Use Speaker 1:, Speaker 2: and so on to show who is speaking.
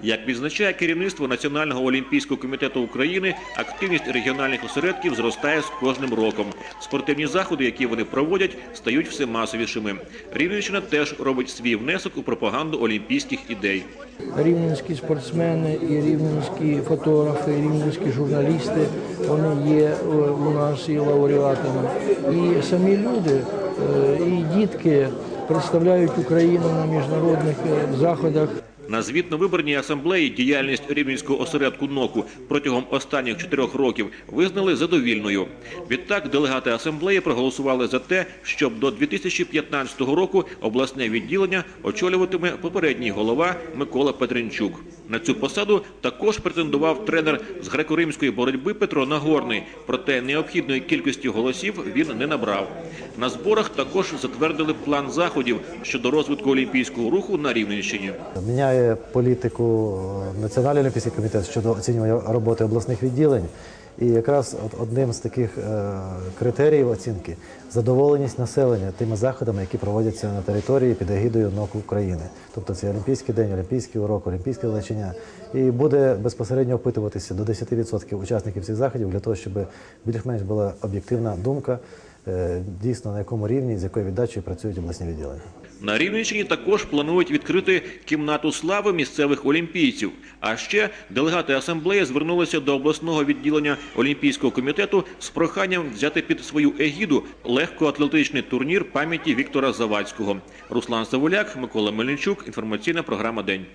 Speaker 1: Як відзначає керівництво Національного олімпійського комітету України, активність регіональних осередків зростає з кожним роком. Спортивні заходи, які вони проводять, стають все масовішими. Рівненщина теж робить свій внесок у пропаганду олімпійських ідей.
Speaker 2: рівненські спортсмени, і рівненські фотографи, і рівненські журналісти. Вони є е, у нас і лауреатами. І самі люди, е, і дітки представляють Україну на міжнародних е, заходах.
Speaker 1: На звітно-виборній асамблеї діяльність рівненського осередку НОКу протягом останніх чотирьох років визнали задовільною. Відтак делегати асамблеї проголосували за те, щоб до 2015 року обласне відділення очолюватиме попередній голова Микола Петренчук. На цю посаду також претендував тренер з греко-римської боротьби Петро Нагорний, проте необхідної кількості голосів він не набрав. На зборах також затвердили план заходів щодо розвитку олімпійського руху на Рівненщині.
Speaker 3: Міняє політику Національний олімпійський комітет щодо оцінювання роботи обласних відділень. І якраз одним з таких е, критеріїв оцінки задоволеність населення тими заходами, які проводяться на території під егідою НОК України. Тобто це Олімпійський день, Олімпійський урок, Олімпійське лечення. І буде безпосередньо опитуватися до 10% учасників цих заходів для того, щоб більш-менш була об'єктивна думка, дійсно на якому рівні, з якою віддачею працюють обласні відділення.
Speaker 1: На Рівненщині також планують відкрити кімнату слави місцевих олімпійців. А ще делегати асамблеї звернулися до обласного відділення Олімпійського комітету з проханням взяти під свою егіду легкоатлетичний турнір пам'яті Віктора Завадського. Руслан Савуляк, Микола Мельничук. Інформаційна програма День.